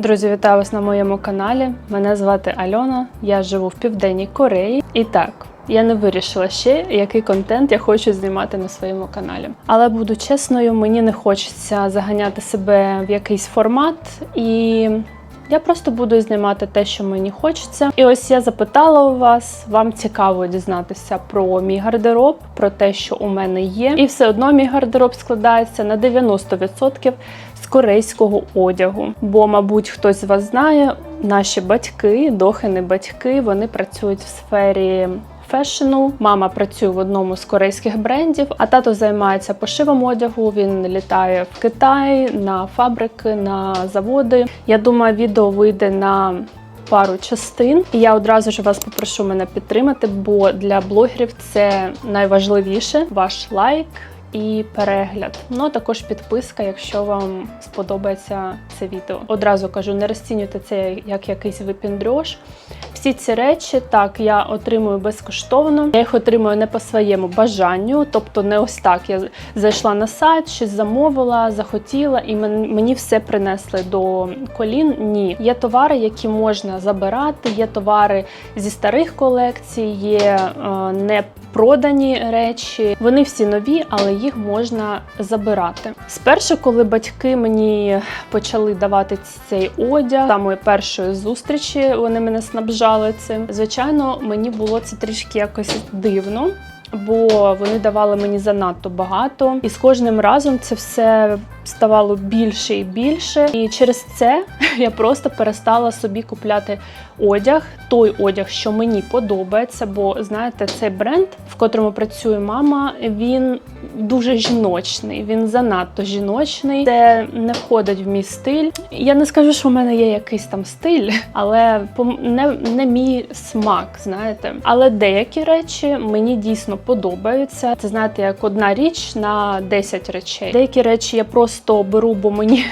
Друзі, вітаю вас на моєму каналі. Мене звати Альона. Я живу в Південній Кореї. І так, я не вирішила ще, який контент я хочу знімати на своєму каналі. Але буду чесною, мені не хочеться заганяти себе в якийсь формат і. Я просто буду знімати те, що мені хочеться. І ось я запитала у вас, вам цікаво дізнатися про мій гардероб, про те, що у мене є. І все одно мій гардероб складається на 90% з корейського одягу. Бо, мабуть, хтось з вас знає, наші батьки, дохини батьки, вони працюють в сфері. Фешену мама працює в одному з корейських брендів, а тато займається пошивом одягу. Він літає в Китай на фабрики, на заводи. Я думаю, відео вийде на пару частин. І я одразу ж вас попрошу мене підтримати, бо для блогерів це найважливіше ваш лайк. І перегляд, ну а також підписка, якщо вам сподобається це відео. Одразу кажу, не розцінюйте це як якийсь випіндрьош. Всі ці речі так я отримую безкоштовно. Я їх отримую не по своєму бажанню, тобто не ось так. Я зайшла на сайт, щось замовила, захотіла, і мен- мені все принесли до колін. Ні, є товари, які можна забирати. Є товари зі старих колекцій, є е, не продані речі. Вони всі нові, але їх можна забирати. Спершу, коли батьки мені почали давати цей одяг, самої першої зустрічі вони мене снабжали цим. Звичайно, мені було це трішки якось дивно. Бо вони давали мені занадто багато, і з кожним разом це все ставало більше і більше. І через це я просто перестала собі купляти одяг, той одяг, що мені подобається. Бо знаєте, цей бренд, в котрому працює мама, він дуже жіночний. Він занадто жіночний. Це не входить в мій стиль. Я не скажу, що в мене є якийсь там стиль, але не, не мій смак, знаєте. Але деякі речі мені дійсно подобаються. Це знаєте, як одна річ на 10 речей. Деякі речі я просто беру, бо мені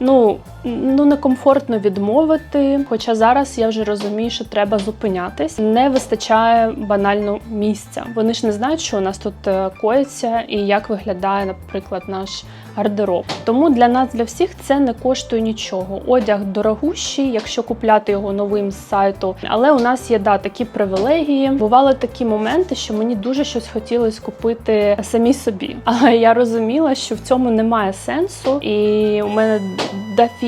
ну, ну некомфортно відмовити. Хоча зараз я вже розумію, що треба зупинятись. Не вистачає банально місця. Вони ж не знають, що у нас тут е, коїться і як виглядає, наприклад, наш гардероб. Тому для нас, для всіх, це не коштує нічого. Одяг дорогущий, якщо купляти його новим з сайту. Але у нас є да, такі привілегії. Бували такі моменти, що мені дуже щось хотілося купити самі собі. Але я розуміла, що в цьому немає сенсу, і у мене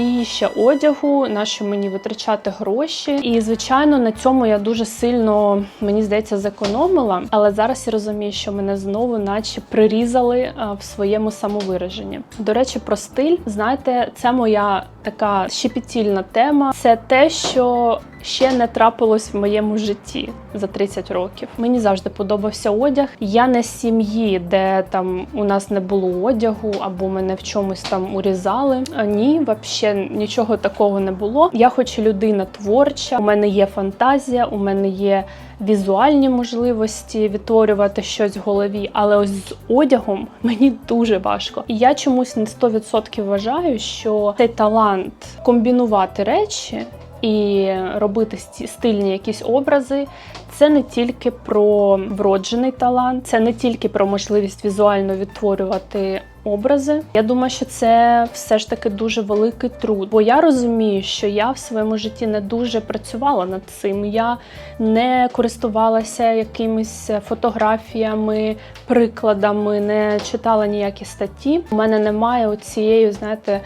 дафіща одягу, на що мені витрачати гроші. І звичайно, на цьому я дуже сильно мені здається зекономила. Але зараз я розумію, що мене знову, наче прирізали в своєму самовираженні. До речі, про стиль, знаєте, це моя така щепетільна тема. Це те, що ще не трапилось в моєму житті за 30 років. Мені завжди подобався одяг. Я не з сім'ї, де там у нас не було одягу або мене в чомусь там урізали. Ні, взагалі нічого такого не було. Я, хоч людина творча, у мене є фантазія, у мене є візуальні можливості відтворювати щось в голові, але ось з одягом мені дуже важко. І я чомусь не 100% вважаю, що цей талант комбінувати речі. І робити стильні якісь образи це не тільки про вроджений талант, це не тільки про можливість візуально відтворювати образи. Я думаю, що це все ж таки дуже великий труд. Бо я розумію, що я в своєму житті не дуже працювала над цим. Я не користувалася якимись фотографіями, прикладами, не читала ніякі статті. У мене немає оцієї, знаєте,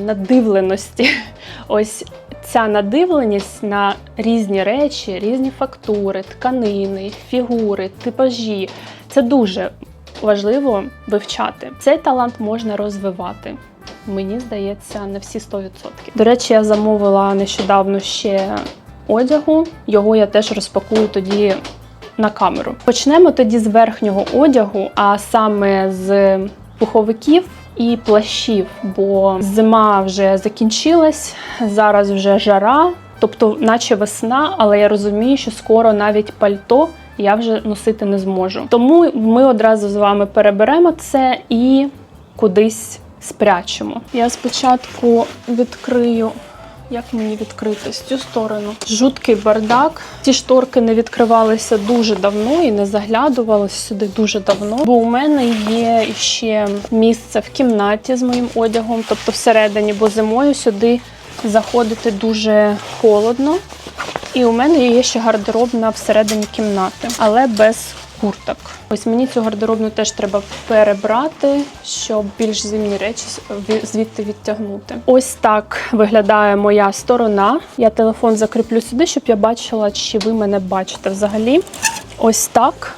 надивленості. Ось ця надивленість на різні речі, різні фактури, тканини, фігури, типажі. Це дуже важливо вивчати. Цей талант можна розвивати. Мені здається, на всі 100%. До речі, я замовила нещодавно ще одягу. Його я теж розпакую тоді на камеру. Почнемо тоді з верхнього одягу, а саме з пуховиків і плащів, бо зима вже закінчилась, зараз вже жара, тобто, наче весна, але я розумію, що скоро навіть пальто. Я вже носити не зможу. Тому ми одразу з вами переберемо це і кудись спрячемо. Я спочатку відкрию як мені відкрити з цю сторону? Жуткий бардак. Ці шторки не відкривалися дуже давно і не заглядувалися сюди дуже давно. Бо у мене є ще місце в кімнаті з моїм одягом, тобто всередині, бо зимою сюди заходити дуже холодно. І у мене є ще гардеробна всередині кімнати, але без курток. Ось мені цю гардеробну теж треба перебрати, щоб більш зимні речі звідти відтягнути. Ось так виглядає моя сторона. Я телефон закріплю сюди, щоб я бачила, чи ви мене бачите взагалі. Ось так.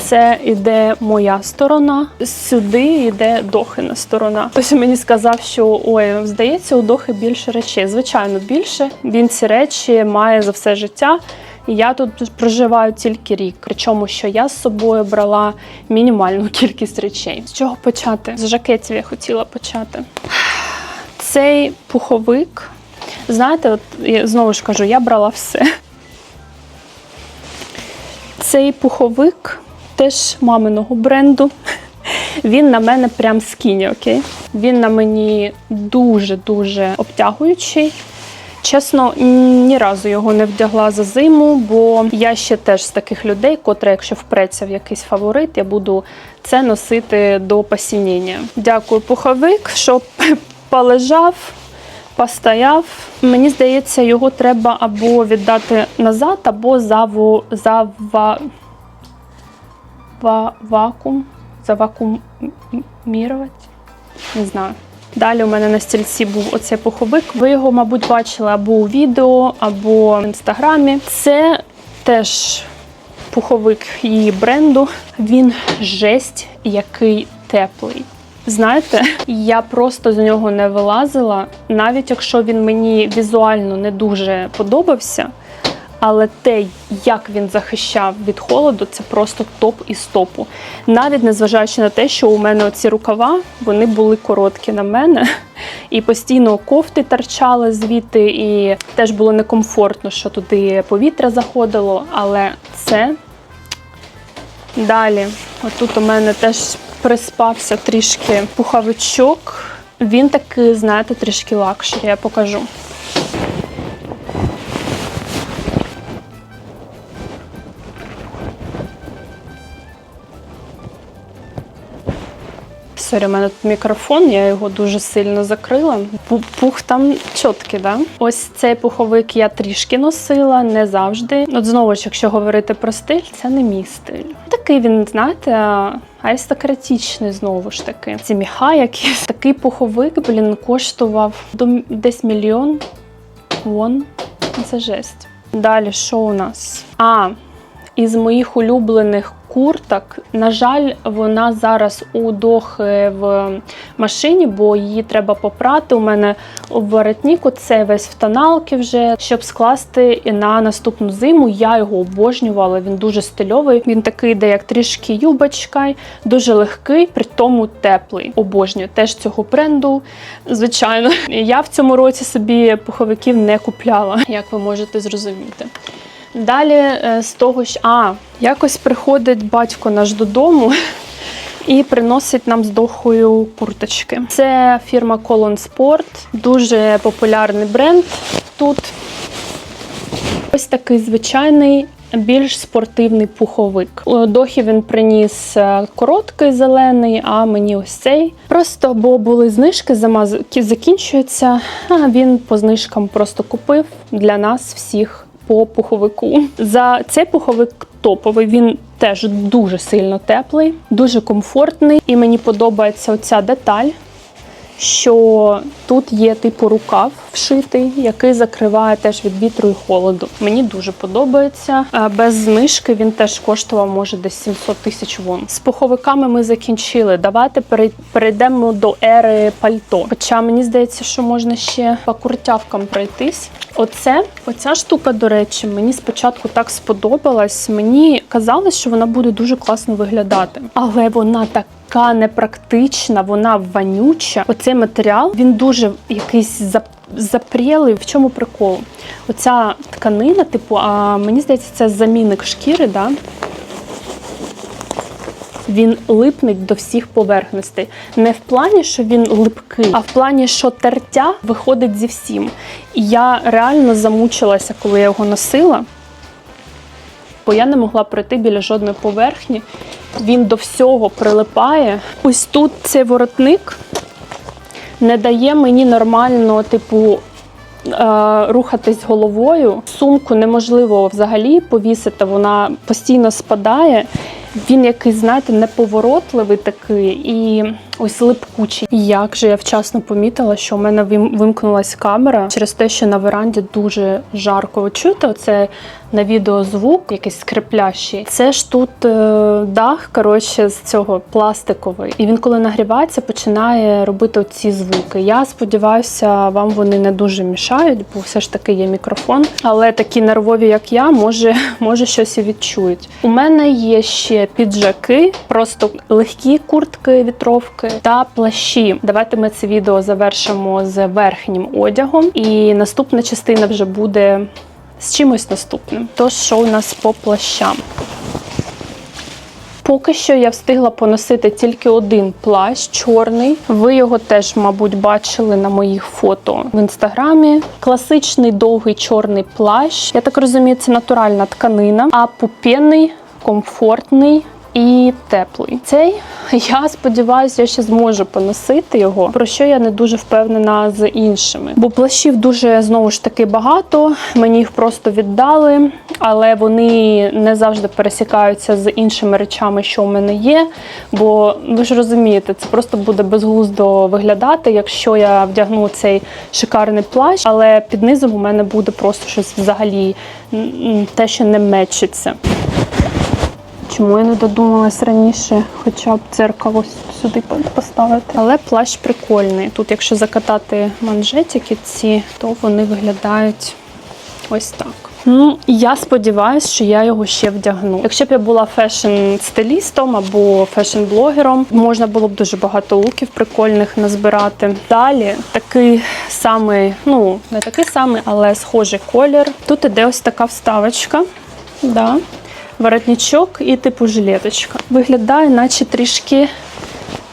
Це іде моя сторона, сюди йде Дохина сторона. Хтось мені сказав, що ой, здається, у Дохи більше речей. Звичайно, більше. Він ці речі має за все життя. Я тут проживаю тільки рік. Причому, що я з собою брала мінімальну кількість речей. З чого почати? З жакетів я хотіла почати. Цей пуховик. Знаєте, от я знову ж кажу, я брала все. Цей пуховик теж маминого бренду. Він на мене прям скіні, окей? Він на мені дуже-дуже обтягуючий. Чесно, ні разу його не вдягла за зиму, бо я ще теж з таких людей, котре, якщо впреться в якийсь фаворит, я буду це носити до посінення. Дякую, пуховик, що полежав, постояв. Мені здається, його треба або віддати назад, або заву, зава, ва, вакуум, завакуумірувати. Не знаю. Далі у мене на стільці був оцей пуховик. Ви його, мабуть, бачили або у відео, або в інстаграмі. Це теж пуховик її бренду. Він жесть, який теплий. Знаєте, я просто з нього не вилазила, навіть якщо він мені візуально не дуже подобався. Але те, як він захищав від холоду, це просто топ із топу. Навіть незважаючи на те, що у мене оці рукава вони були короткі на мене, і постійно кофти торчали звідти, і теж було некомфортно, що туди повітря заходило. Але це далі. Отут у мене теж приспався трішки пуховичок. Він такий, знаєте, трішки лакшері, я покажу. Сорі, у мене тут мікрофон, я його дуже сильно закрила. Пух там чіткий, да? Ось цей пуховик я трішки носила, не завжди. От знову ж, якщо говорити про стиль, це не мій стиль. Такий він, знаєте, аристократичний знову ж таки. Ці міха якісь. Такий пуховик, блін, коштував десь мільйон вон. Це жесть. Далі, що у нас? А, із моїх улюблених курток, на жаль, вона зараз у Дохи в машині, бо її треба попрати. У мене у воротнику це весь в тоналки вже, щоб скласти на наступну зиму. Я його обожнювала. Він дуже стильовий. Він такий, де як трішки юбочка, дуже легкий, при тому теплий. Обожнюю теж цього бренду. Звичайно, я в цьому році собі пуховиків не купляла, як ви можете зрозуміти. Далі е, з того, що а, якось приходить батько наш додому і приносить нам з дохою курточки. Це фірма Colon Sport, дуже популярний бренд тут. Ось такий звичайний. Більш спортивний пуховик. Дохі він приніс е, короткий зелений, а мені ось цей. Просто бо були знижки, зима з- закінчується. А він по знижкам просто купив для нас всіх по пуховику. За цей пуховик топовий. Він теж дуже сильно теплий, дуже комфортний, і мені подобається оця деталь що тут є типу рукав вшитий, який закриває теж від вітру і холоду. Мені дуже подобається. Е, Без знижки він теж коштував може десь 700 тисяч вон. З пуховиками ми закінчили. Давайте перейдемо до ери пальто. Хоча мені здається, що можна ще по куртявкам пройтись. Оце, оця штука, до речі, мені спочатку так сподобалась. Мені казалось, що вона буде дуже класно виглядати, але вона так така непрактична, вона вонюча. Оцей матеріал він дуже якийсь зап- запрілий. В чому прикол? Оця тканина, типу, а мені здається, це замінник шкіри, да? Він липнить до всіх поверхностей. Не в плані, що він липкий, а в плані, що тертя виходить зі всім. І я реально замучилася, коли я його носила бо я не могла пройти біля жодної поверхні. Він до всього прилипає. Ось тут цей воротник не дає мені нормально, типу, е, рухатись головою. Сумку неможливо взагалі повісити, вона постійно спадає. Він якийсь, знаєте, неповоротливий такий і ось липкучий. Як же я вчасно помітила, що у мене вим- вимкнулась камера через те, що на веранді дуже жарко. Ви чуєте, оце на відео звук, якийсь скриплящий. Це ж тут е, дах, коротше, з цього пластиковий. І він, коли нагрівається, починає робити оці звуки. Я сподіваюся, вам вони не дуже мішають, бо все ж таки є мікрофон. Але такі нервові, як я, може, може щось і відчують. У мене є ще піджаки, просто легкі куртки, вітровки та плащі. Давайте ми це відео завершимо з верхнім одягом, і наступна частина вже буде з чимось наступним. Тож, що у нас по плащам? Поки що я встигла поносити тільки один плащ чорний. Ви його теж, мабуть, бачили на моїх фото в інстаграмі. Класичний довгий чорний плащ. Я так розумію, це натуральна тканина, а пупенний, комфортний. І теплий. Цей я сподіваюся, я ще зможу поносити його, про що я не дуже впевнена з іншими. Бо плащів дуже знову ж таки багато. Мені їх просто віддали, але вони не завжди пересікаються з іншими речами, що в мене є. Бо ви ж розумієте, це просто буде безглуздо виглядати, якщо я вдягну цей шикарний плащ, але під низом у мене буде просто щось взагалі те, що не мечиться. Чому я не додумалась раніше, хоча б дзеркало сюди поставити. Але плащ прикольний. Тут, якщо закатати манжетики ці, то вони виглядають ось так. Ну, я сподіваюся, що я його ще вдягну. Якщо б я була фешн-стилістом або фешн-блогером, можна було б дуже багато луків прикольних назбирати. Далі такий самий, ну не такий самий, але схожий колір. Тут іде ось така вставочка. Да воротничок і типу жилеточка. Виглядає, наче трішки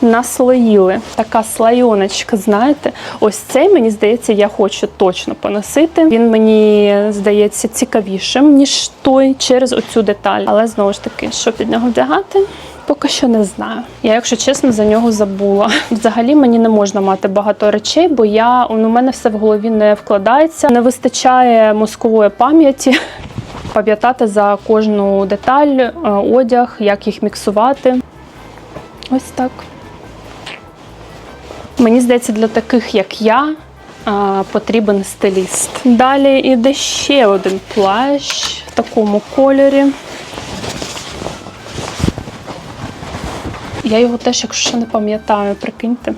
наслоїли. Така слайоночка, знаєте. Ось цей, мені здається, я хочу точно поносити. Він мені здається цікавішим, ніж той через оцю деталь. Але знову ж таки, що під нього вдягати? Поки що не знаю. Я, якщо чесно, за нього забула. Взагалі мені не можна мати багато речей, бо я ну, у мене все в голові не вкладається. Не вистачає мозкової пам'яті пам'ятати за кожну деталь, е, одяг, як їх міксувати. Ось так. Мені здається, для таких, як я, е, потрібен стиліст. Далі іде ще один плащ в такому кольорі. Я його теж, якщо що не пам'ятаю, прикиньте.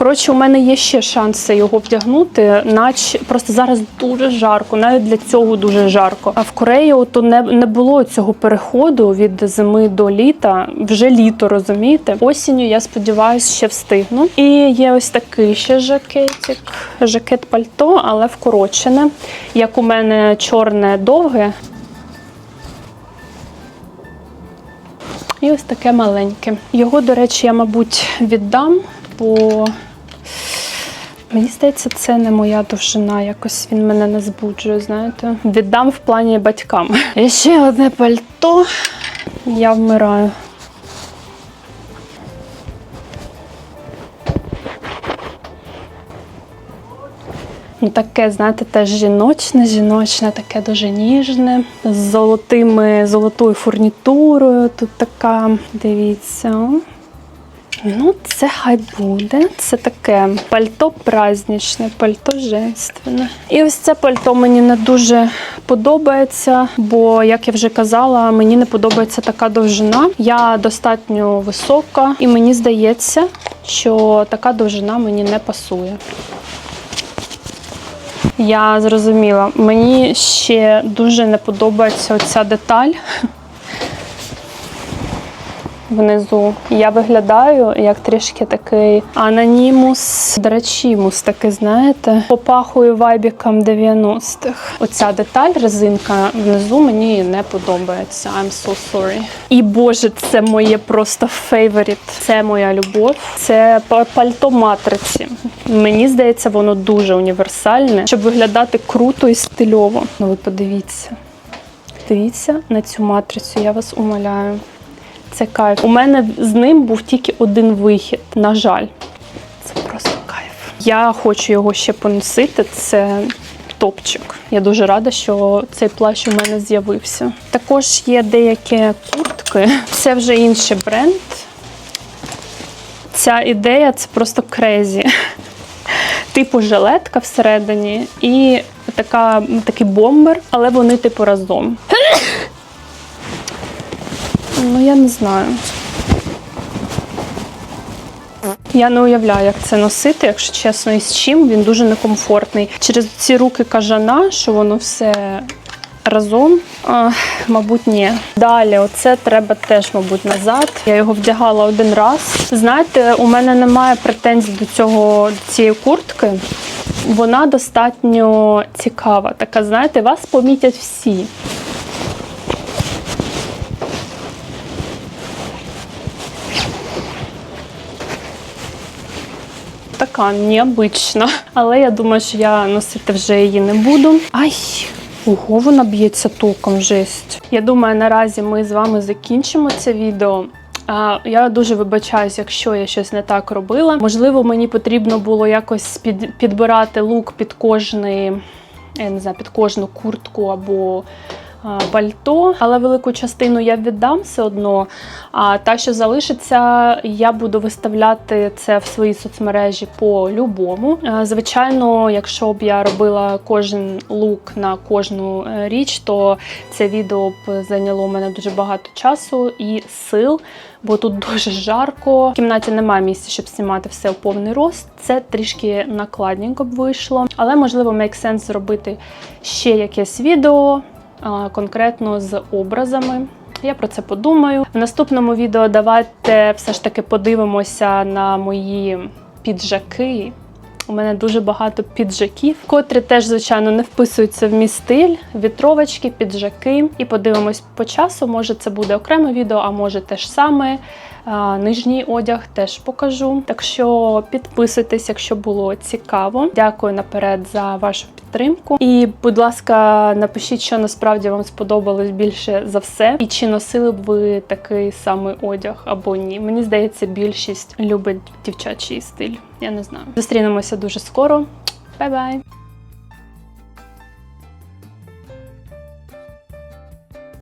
Коротше, у мене є ще шанси його вдягнути, наче просто зараз дуже жарко, навіть для цього дуже жарко. А в Кореї то не, не було цього переходу від зими до літа. Вже літо, розумієте? Осінню, я сподіваюся, ще встигну. І є ось такий ще жакетик, жакет пальто, але вкорочене. Як у мене чорне довге. І ось таке маленьке. Його, до речі, я, мабуть, віддам, бо мені здається, це не моя довжина. Якось він мене не збуджує, знаєте. Віддам в плані батькам. І ще одне пальто. Я вмираю. Ну, таке, знаєте, теж жіночне, жіночне, таке дуже ніжне, з золотими, золотою фурнітурою. Тут така, дивіться. Ну, це хай буде. Це таке пальто праздничне, пальто женственне. І ось це пальто мені не дуже подобається, бо, як я вже казала, мені не подобається така довжина. Я достатньо висока, і мені здається, що така довжина мені не пасує. Я зрозуміла. Мені ще дуже не подобається оця деталь. Внизу я виглядаю як трішки такий анонімус, драчімус, такий, знаєте, попахую вайбіком 90-х. Оця деталь, резинка внизу мені не подобається. I'm so sorry. І боже, це моє просто фейворіт. Це моя любов. Це пальто матриці. Мені здається, воно дуже універсальне, щоб виглядати круто і стильово. Ну ви подивіться. Дивіться на цю матрицю, я вас умоляю. Це кайф. У мене з ним був тільки один вихід. На жаль, це просто кайф. Я хочу його ще поносити. Це топчик. Я дуже рада, що цей плащ у мене з'явився. Також є деякі куртки. Це вже інший бренд. Ця ідея це просто крезі. Типу жилетка всередині і така, такий бомбер, але вони типу разом. Ну, я не знаю. Я не уявляю, як це носити, якщо чесно, і з чим він дуже некомфортний. Через ці руки кажана, що воно все разом, а, мабуть, ні. Далі, оце треба теж, мабуть, назад. Я його вдягала один раз. Знаєте, у мене немає претензій до цього до цієї куртки. Вона достатньо цікава. Така, знаєте, вас помітять всі. Така необична. Але я думаю, що я носити вже її не буду. Ай, ого, вона б'ється током, жесть. Я думаю, наразі ми з вами закінчимо це відео. Я дуже вибачаюсь, якщо я щось не так робила. Можливо, мені потрібно було якось під, підбирати лук під кожний, я не знаю, під кожну куртку або пальто, але велику частину я віддам все одно. А та, що залишиться, я буду виставляти це в свої соцмережі по-любому. Е, Звичайно, якщо б я робила кожен лук на кожну е, річ, то це відео б зайняло у мене дуже багато часу і сил. Бо тут дуже жарко. В кімнаті немає місця, щоб знімати все у повний рост. Це трішки накладненько б вийшло. Але можливо, make sense зробити ще якесь відео конкретно з образами. Я про це подумаю. В наступному відео давайте все ж таки подивимося на мої піджаки. У мене дуже багато піджаків, котрі теж, звичайно, не вписуються в мій стиль, вітровочки, піджаки. І подивимось по часу. Може, це буде окреме відео, а може те ж саме. Нижній одяг теж покажу. Так що підписуйтесь, якщо було цікаво. Дякую наперед за вашу підтримку. І, будь ласка, напишіть, що насправді вам сподобалось більше за все, і чи носили б ви такий самий одяг або ні. Мені здається, більшість любить дівчачий стиль. Я не знаю. Зустрінемося дуже скоро. Бай-бай!